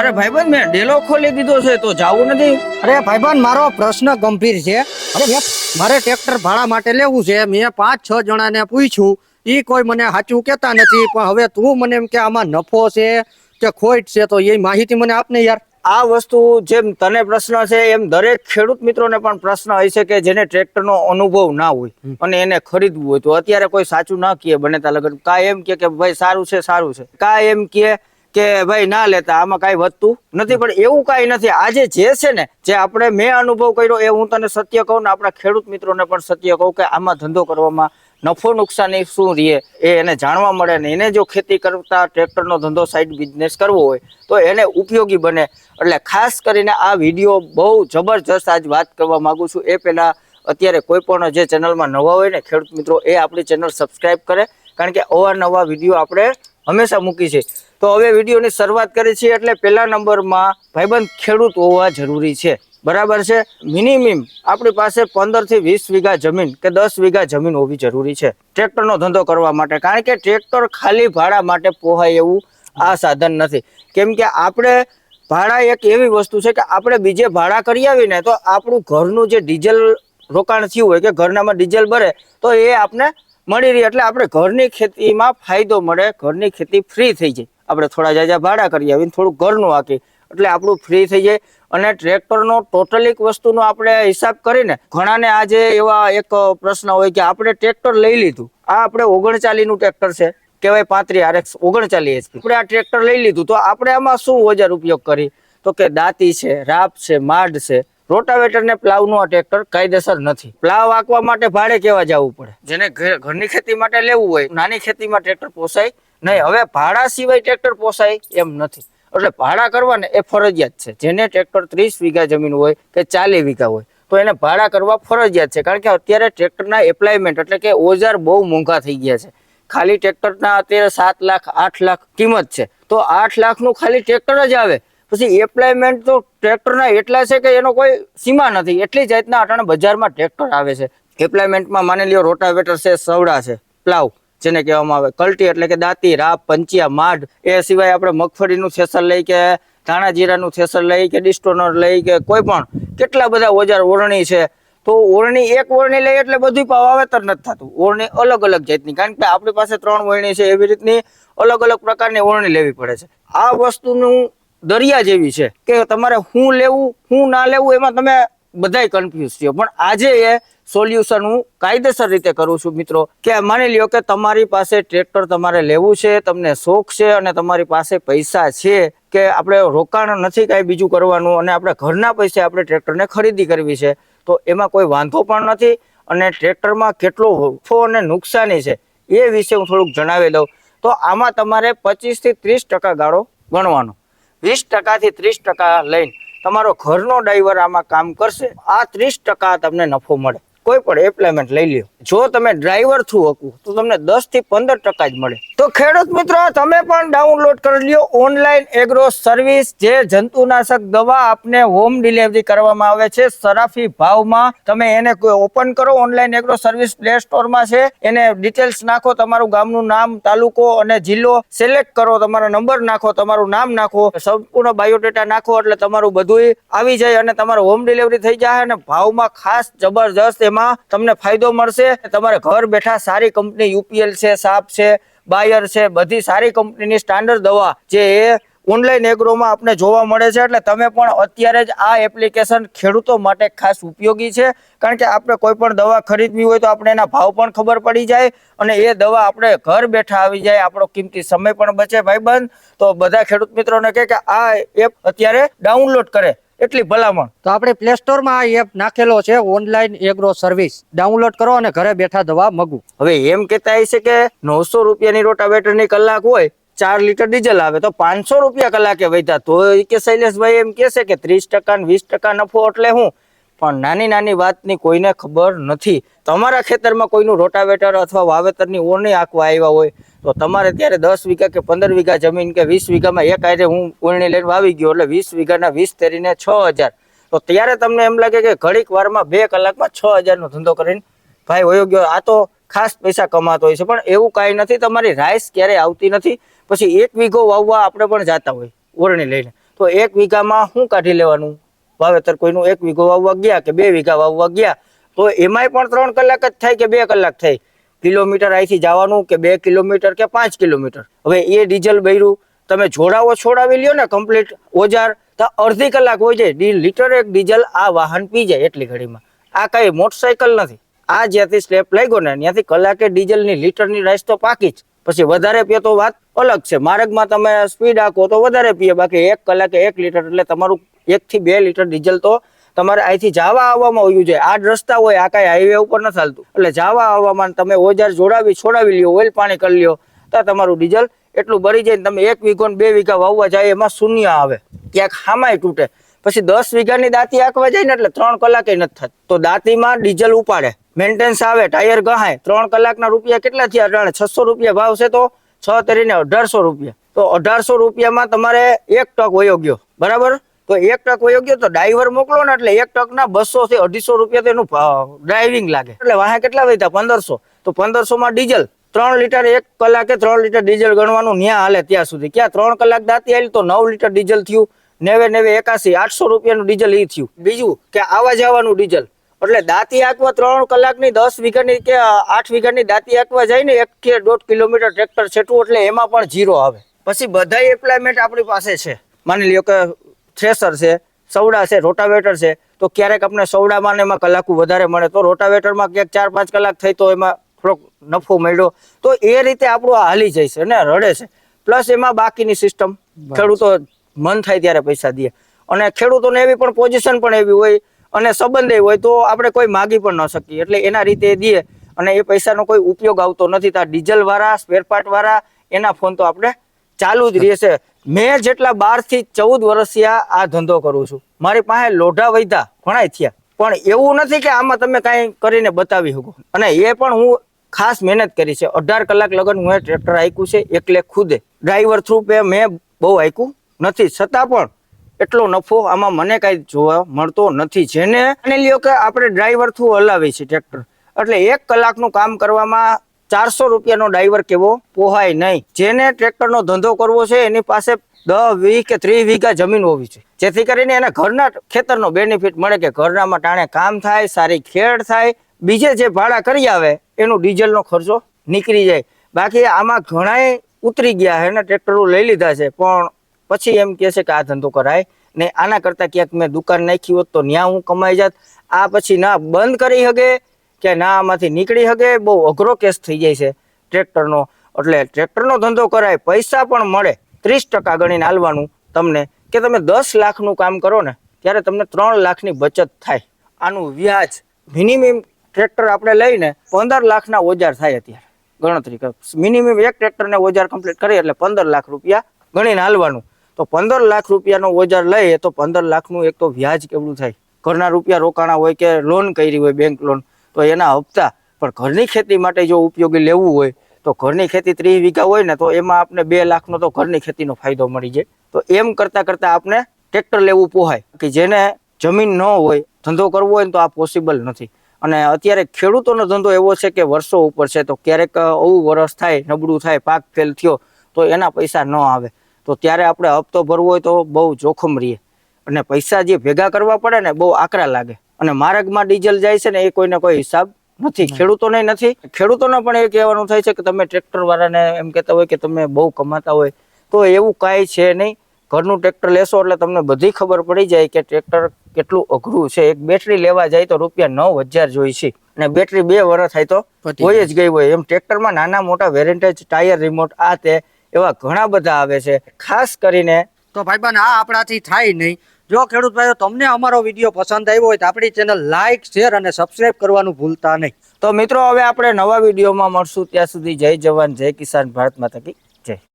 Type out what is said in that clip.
અરે ભાઈબંધ મેં ડેલો ખોલી દીધો છે તો જાવું નથી? અરે ભાઈબંધ મારો પ્રશ્ન ગંભીર છે. અરે મારે ટ્રેક્ટર ભાડા માટે લેવું છે. મેં પાંચ છ જણાને પૂછ્યું. એ કોઈ મને સાચું કહેતા નથી પણ હવે તું મને એમ કે આમાં નફો છે કે ખોટ છે તો એ માહિતી મને આપને યાર. આ વસ્તુ જેમ તને પ્રશ્ન છે એમ દરેક ખેડૂત મિત્રોને પણ પ્રશ્ન હોય છે કે જેને ટ્રેક્ટરનો અનુભવ ના હોય અને એને ખરીદવું હોય તો અત્યારે કોઈ સાચું ના કહે બનેતા લગન. કા એમ કે ભાઈ સારું છે સારું છે. કા એમ કે કે ભાઈ ના લેતા, આમાં કાંઈ વધતું નથી. પણ એવું કાંઈ નથી. આજે જે છે ને, જે આપણે મેં અનુભવ કર્યો એ હું તને સત્ય કહું ને આપણા ખેડૂત મિત્રોને પણ સત્ય કહું કે આમાં ધંધો કરવામાં નફો નુકસાની શું રહે એ એને જાણવા મળે ને એને જો ખેતી કરતા ટ્રેક્ટરનો ધંધો સાઈડ બિઝનેસ કરવો હોય, તો એને ઉપયોગી બને. એટલે ખાસ કરીને આ વીડિયો બહુ જબરજસ્ત આજ વાત કરવા માગું છું. એ પહેલાં અત્યારે કોઈ પણ જે ચેનલમાં નવા હોય ને ખેડૂત મિત્રો, એ આપણી ચેનલ સબસ્ક્રાઈબ કરે. કારણ કે અવારનવા વીડિયો આપણે હંમેશા મૂકી છે. તો હવે વિડીયોની શરૂઆત કરી છીએ એટલે પહેલા નંબરમાં ભાઈબંધ ખેડૂત હોવા જરૂરી છે. બરાબર છે? મિનિમમ આપણી પાસે પંદરથી વીસ વીઘા જમીન કે દસ વીઘા જમીન હોવી જરૂરી છે. ટ્રેક્ટરનો ધંધો કરવા માટે. કારણ કે ટ્રેક્ટર ખાલી ભાડા માટે પોહાય એવું આ સાધન નથી. કેમ કે આપણે ભાડા એક એવી વસ્તુ છે કે આપણે બીજે ભાડા કરી આવીને તો આપણું ઘરનું જે ડીઝલ રોકાણ થયું હોય કે ઘરનામાં ડીઝલ ભરે તો એ આપણે મળી રહી. એટલે આપણે ઘરની ખેતીમાં ફાયદો મળે, ઘરની ખેતી ફ્રી થઈ જાય. આપણે થોડા જાજા ભાડા કરી આવીને થોડું ઘરનું આંકી એટલે આપણું ફ્રી થઈ જાય અને ટ્રેક્ટરનો ટોટલિક વસ્તુનો આપણે હિસાબ કરીને ઘણાને આજે એવા એક પ્રશ્ન હોય કે આપણે ટ્રેક્ટર લઈ લીધું. આ આપણે ઓગણચાલીસનું ટ્રેક્ટર છે. કહેવાય પાંત્રી આરએક્સ ઓગણચાલીસ આપણે આ ટ્રેક્ટર લઈ લીધું. તો આપણે આમાં શું ઓજાર ઉપયોગ કરી? તો કે દાંતી છે, રાપ છે, માડ છે. રોટાવેટર ને પ્લાવનું આ ટ્રેક્ટર કાયદેસર નથી. પ્લાવ આંકવા માટે ભાડે કેવા જવું પડે? જેને ઘર- ઘરની ખેતી માટે લેવું હોય, નાની ખેતીમાં ટ્રેક્ટર પોસાય નહીં. હવે ભાડા સિવાય ટ્રેક્ટર પોસાય એમ નથી. એટલે ભાડા કરવાને એ ફરજિયાત છે. જેને ટ્રેક્ટર ત્રીસ વીઘા જમીન હોય કે ચાલીસ વીઘા હોય, તો એને ભાડા કરવા ફરજિયાત છે. કારણ કે અત્યારે ટ્રેક્ટરના એપ્લાયમેન્ટ એટલે કે ઓજાર બહુ મોંઘા થઈ ગયા છે. ખાલી ટ્રેક્ટરના અત્યારે સાત લાખ, આઠ લાખ કિંમત છે. તો આઠ લાખનું ખાલી ટ્રેક્ટર જ આવે. પછી એપ્લાયમેન્ટ તો ટ્રેક્ટરના એટલા છે કે એનો કોઈ સીમા નથી. એટલી જાતના અટાણે બજારમાં ટ્રેક્ટર આવે છે. એપ્લાયમેન્ટમાં માની લ્યો રોટાવેટર છે, સવડા છે, પ્લાવ જેને કહેવામાં આવે. કલ્ટી એટલે કે દાંતી, રાપ, પંચિયા, માઢ એ સિવાય આપણે મગફળીનું થેસર લઈ કે ધાણા જીરાનું થેસર લઈ કે ડિસ્ટોનર લઈ કે કોઈ પણ કેટલા બધા ઓજાર ઓરણી છે. તો ઓરણી એક ઓરણી લઈ એટલે બધું વાવેતર નથી થતું. ઓરણી અલગ અલગ જાતની. કારણ કે આપણી પાસે ત્રણ ઓરણી છે એવી રીતની અલગ અલગ પ્રકારની ઓરણી લેવી પડે છે. આ વસ્તુનું દરિયા જેવી છે કે તમારે શું લેવું શું ના લેવું એમાં તમે બધાય કન્ફ્યુઝ થયો પણ આજે એ સોલ્યુશન હું કાયદેસર રીતે કરું છું મિત્રો, કે માની લ્યો કે તમારી પાસે ટ્રેક્ટર તમારે લેવું છે, તમને શોખ છે અને તમારી પાસે પૈસા છે કે આપણે રોકાણ નથી કાંઈ બીજું કરવાનું અને આપણે ઘરના પૈસે આપણે ટ્રેક્ટરને ખરીદી કરવી છે, તો એમાં કોઈ વાંધો પણ નથી અને ટ્રેક્ટરમાં કેટલો નફો અને નુકસાની છે એ વિશે હું થોડુંક જણાવી દઉં. તો આમાં તમારે પચીસથી ત્રીસ ટકા ગાળો ગણવાનો. વીસ ટકાથી ત્રીસ ટકા લઈને તમારો ઘરનો ડ્રાઈવર આમાં કામ કરશે, આ ત્રીસ ટકા તમને નફો મળે. કોઈ પણ એપ્લાયમેન્ટ લઈ લ્યો. જો તમે ડ્રાઈવર થ્રુ હકવું તો તમને દસથી પંદર ટકા જ મળે. તો ખેડૂત મિત્રો, તમે પણ ડાઉનલોડ કરી લ્યો ઓનલાઈન એગ્રો સર્વિસ જે જંતુનાશક દવા આપને હોમ ડિલિવરી કરવામાં આવે છે. સરાફી ભાવમાં તમે એને ઓપન કરો ઓનલાઈન એગ્રો સર્વિસ પ્લે સ્ટોરમાં છે. એને ડિટેલ્સ નાખો, તમારું ગામનું નામ, તાલુકો અને જિલ્લો સિલેક્ટ કરો, તમારો નંબર નાખો, તમારું નામ નાખો, સંપૂર્ણ બાયોડેટા નાખો, એટલે તમારું બધું આવી જાય અને તમારું હોમ ડિલિવરી થઈ જાય અને ભાવમાં ખાસ જબરજસ્ત એમાં તમને ફાયદો મળશે. તમારે ઘર બેઠા સારી કંપની યુપીએલ છે, સાપ છે, બાયર છે, બધી સારી કંપનીની સ્ટાન્ડર્ડ દવા જે એ ઓનલાઈન એગ્રોમાં આપણે જોવા મળે છે. એટલે તમે પણ અત્યારે જ આ એપ્લિકેશન ખેડૂતો માટે ખાસ ઉપયોગી છે. કારણ કે આપણે કોઈ પણ દવા ખરીદવી હોય તો આપણે એના ભાવ પણ ખબર પડી જાય અને એ દવા આપણે ઘર બેઠા આવી જાય, આપણો કિંમતી સમય પણ બચે. ભાઈબંધ, તો બધા ખેડૂત મિત્રોને કહે કે આ એપ અત્યારે ડાઉનલોડ કરે. એટલી ભલામણ. તો આપણે પ્લે સ્ટોરમાં આ એપ નાખેલો છે ઓનલાઈન એગ્રો સર્વિસ ડાઉનલોડ કરો અને ઘરે બેઠા દવા મગું. હવે એમ કહેતા હશે કે નવસો રૂપિયાની રોટાવેટરની કલાક હોય ચાર લીટર ડીઝલ આવે તો પાંચસો રૂપિયા કલાકે વૈતા તો એ કે શૈલેષભાઈ એમ કહેશે કે ત્રીસ ટકા વીસ ટકા નફો એટલે હું? પણ નાની નાની વાતની કોઈને ખબર નથી. તમારા ખેતરમાં કોઈનું રોટાવેટર અથવા વાવેતરની ઓરણી આંકવા આવ્યા હોય તો તમારે ત્યારે દસ વીઘા કે પંદર વીઘા જમીન કે વીસ વીઘામાં એક આરે હું ઓરણી લઈને વાવી ગયો એટલે વીસ વીઘાના વીસ તેરીને છ હજાર. તો ત્યારે તમને એમ લાગે કે ઘડીક વારમાં બે કલાકમાં છ હજારનો ધંધો કરીને ભાઈ વયો ગયો. આ તો ખાસ પૈસા કમાતો હોય છે, પણ એવું કાંઈ નથી. તમારી રાઈસ ક્યારેય આવતી નથી. પછી એક વીઘો વાવવા આપણે પણ જાતા હોય ઓરણી લઈને. તો એક વીઘામાં શું કાઢી લેવાનું? વાવેતર કોઈનું એક વીઘો વાવવા ગયા કે બે વીઘા વાવવા ગયા? તો એમાંય પણ ત્રણ કલાક જ થાય કે બે કલાક થાય? કિલોમીટર અહીંથી જવાનું કે બે કિલોમીટર કે પાંચ કિલોમીટર? હવે એ ડીઝલ બૈરું તમે જોડાવો, છોડાવી લ્યો ને કમ્પ્લીટ ઓજાર, તો અડધી કલાક હોય છે લીટર એક ડીઝલ આ વાહન પી જાય એટલી ઘડીમાં. આ કઈ મોટરસાયકલ નથી. આ જ્યાંથી સ્લેપ લાગ્યો ને, ત્યાંથી કલાકે ડીઝલની લીટરની રાઈસ તો પાકી જ. પછી વધારે પીએ તો વાત અલગ છે. માર્ગમાં તમે સ્પીડ આખો તો વધારે પીએ. બાકી એક કલાકે એક લીટર, એટલે તમારું એકથી બે લીટર ડીઝલ તો તમારે અહીંથી જવા આવવામાં હોયું છે. આ જ રસ્તા હોય, આ કાંઈ હાઈવે ઉપર ન ચાલતું. એટલે જવા આવવામાં તમે ઓજાર જોડાવી, છોડાવી લ્યો, ઓઇલ પાણી કરી લ્યો, તો તમારું ડીઝલ એટલું બળી જાય તમે એક વીઘો બે વીઘા વાવવા જાય, એમાં શૂન્ય આવે. ક્યાંક હામાય તૂટે. પછી દસ વીઘાની દાંતી આંકવા જાય ને એટલે ત્રણ કલાકે નથી થતી. તો દાંતીમાં ડીઝલ ઉપાડે. મેન્ટેનન્સ આવે, ટાયર ગહાય, ત્રણ કલાકના રૂપિયા કેટલા થયા? અટાણે છસો રૂપિયા ભાવ છે તો છ તરીને અઢારસો રૂપિયા. તો અઢારસો રૂપિયામાં તમારે એક ટક વયો ગયો. બરાબર? તો એક ટક વયો ગયો તો ડ્રાઈવર મોકલો ને એટલે એક ટકના બસો થી અઢીસો રૂપિયા તેનું ડ્રાઇવિંગ લાગે. એટલે વાહે કેટલા વધ્યા? પંદરસો. તો પંદરસો માં ડીઝલ. ત્રણ લીટર એક કલાકે ત્રણ લીટર ડીઝલ ગણવાનું ન્યા હાલે ત્યાં સુધી. ક્યાં ત્રણ કલાક દાંતી આવી તો નવ લીટર ડીઝલ થયું. નેવે નેવે એકાસી આઠસો રૂપિયાનું ડીઝલ એ થયું. બીજું કે આવા જવાનું ડીઝલ. એટલે દાંતી આંકવા ત્રણ કલાકની દસ વીઘાની કે આઠ વીઘાની દાંતી આંકવા જાય ને એક કે દોઢ કિલોમીટર ટ્રેક્ટર છેટવું એટલે એમાં પણ જીરો આવે. પછી બધા એપ્લાયમેન્ટ આપણી પાસે છે. માની લ્યો કે થ્રેસર છે સવડા છે રોટાવેટર છે તો ક્યારેક આપણે સવડામાં ને એમાં કલાકો વધારે મળે. તો રોટાવેટરમાં ક્યાંક ચાર પાંચ કલાક થઈ તો એમાં થોડોક નફો મળ્યો. તો એ રીતે આપણું આ હાલી જાય છે ને રડે છે. પ્લસ એમાં બાકીની સિસ્ટમ ખેડૂતો મન થાય ત્યારે પૈસા દે. અને ખેડૂતોને એવી પણ પોઝિશન પણ એવી હોય અને સંબંધ હોય તો આપણે કોઈ માગી પણ ન શકીએ. એટલે એના રીતે દઈએ અને એ પૈસાનો કોઈ ઉપયોગ આવતો નથી. તો ડીઝલવાળા ડીઝલ વાળા સ્પેર વાળા એના ફોન તો આપણે ચાલુ જ રહેશે. મેં જેટલા બારથી ચૌદ વર્ષથી આ ધંધો કરું છું. મારી પાસે લોઢા વૈધા ઘણાય થયા. પણ એવું નથી કે આમાં તમે કાંઈ કરીને બતાવી શકો. અને એ પણ હું ખાસ મહેનત કરી છે. અઢાર કલાક લગન હું ટ્રેક્ટર હાંક્યું છે, એકલે ખુદે. ડ્રાઈવર થ્રુ પે મેં બહુ હાંક્યું નથી. છતાં પણ એટલો નફો આમાં મને કાંઈ જોવા મળતો નથી. જેને માની લ્યો કે આપણે ડ્રાઈવર થ્રુ હલાવીએ છીએ ટ્રેક્ટર. એટલે એક કલાકનું કામ કરવામાં ચારસો રૂપિયાનો ડ્રાઈવર કેવો? પોહાય નહીં. જેને ટ્રેક્ટરનો ધંધો કરવો છે, એની પાસે દસ વીસ કે ત્રીસ વીઘા જમીન હોવી છે. જેથી કરીને એને ઘરના ખેતરનો બેનિફિટ મળે કે ઘરનામાં ટાણે કામ થાય, સારી ખેડ થાય, બીજે જે ભાડા કરી આવે, એનું ડીઝલનો ખર્ચો નીકળી જાય. બાકી આમાં ઘણાય ઉતરી ગયા છે ને ટ્રેક્ટરો લઈ લીધા છે, પણ પછી એમ કહે છે કે આ ધંધો કરાય. ને આના કરતાં ક્યાંક મેં દુકાન નાખી હોત તો ત્યાં હું કમાઈ જાત. આ પછી ના બંધ કરી શકે કે ના, આમાંથી નીકળી શકે બહુ અઘરો કેસ થઈ જાય છે ટ્રેક્ટરનો. એટલે ટ્રેક્ટરનો ધંધો કરાય, પૈસા પણ મળે. ત્રીસ ટકા ગણીને હાલવાનું તમને. કે તમે દસ લાખનું કામ કરો ને, ત્યારે તમને ત્રણ લાખની બચત થાય. આનું વ્યાજ મિનિમમ ટ્રેક્ટર આપણે લઈને પંદર લાખના ઓજાર થાય અત્યારે. ગણતરી કરો. મિનિમમ એક ટ્રેક્ટરને ઓજાર કમ્પ્લીટ કરીએ એટલે પંદર લાખ રૂપિયા ગણીને હાલવાનું. તો પંદર લાખ રૂપિયાનો ઓજાર લઈએ તો પંદર લાખનું એક તો વ્યાજ કેવડું થાય? ઘરના રૂપિયા રોકાણા હોય કે લોન કરી હોય બેંક લોન તો એના હપ્તા. પણ ઘરની ખેતી માટે જો ઉપયોગી લેવું હોય, તો ઘરની ખેતી ત્રીસ વીઘા હોય ને, તો એમાં આપણે બે લાખનો તો ઘરની ખેતીનો ફાયદો મળી જાય. તો એમ કરતાં કરતાં આપણે ટ્રેક્ટર લેવું પોહાય. કે જેને જમીન ન હોય, ધંધો કરવો હોય ને, તો આ પોસિબલ નથી. અને અત્યારે ખેડૂતોનો ધંધો એવો છે કે વર્ષો ઉપર છે, તો ક્યારેક આવું વરસ થાય, નબળું થાય, પાક ફેલ થયો, તો એના પૈસા ન આવે. તો ત્યારે આપણે હપ્તો ભરવો હોય તો બહુ જોખમ રહીએ. અને પૈસા જે ભેગા કરવા પડે ને, બહુ આકરા લાગે. અને માર્ગમાં ડીઝલ જાય છે ને એ કોઈને કોઈ હિસાબ નથી. ખેડૂતોને નથી. ખેડૂતોને પણ એ કહેવાનું થાય છે કે તમે ટ્રેક્ટર વાળાને એમ કહેતા હોય કે તમે બહુ કમાતા હોય તો એવું કાંઈ છે નહીં. ઘરનું ટ્રેક્ટર લેશો એટલે તમને બધી ખબર પડી જાય કે ટ્રેક્ટર કેટલું અઘરું છે. એક બેટરી લેવા જાય તો રૂપિયા નવ હજાર જોઈ છે. અને બેટરી બે વર્ષ થાય તો હોય જ ગઈ હોય. એમ ટ્રેક્ટરમાં નાના મોટા વેરેન્ટેજ ટાયર રિમોટ આ તે એવા ઘણા બધા આવે છે. ખાસ કરીને તો ભાઈબાન આ આપણાથી થાય નહીં. જો ખેડૂત ભાઈઓ, તમને અમારો વીડિયો પસંદ આવ્યો હોય તો આપણી ચેનલ લાઇક શેર અને સબસ્ક્રાઇબ કરવાનું ભૂલતા નહીં. તો મિત્રો, હવે આપણે નવા વિડીયોમાં મળશું. ત્યાં સુધી જય જવાન, જય કિસાન ભારત માતા જય.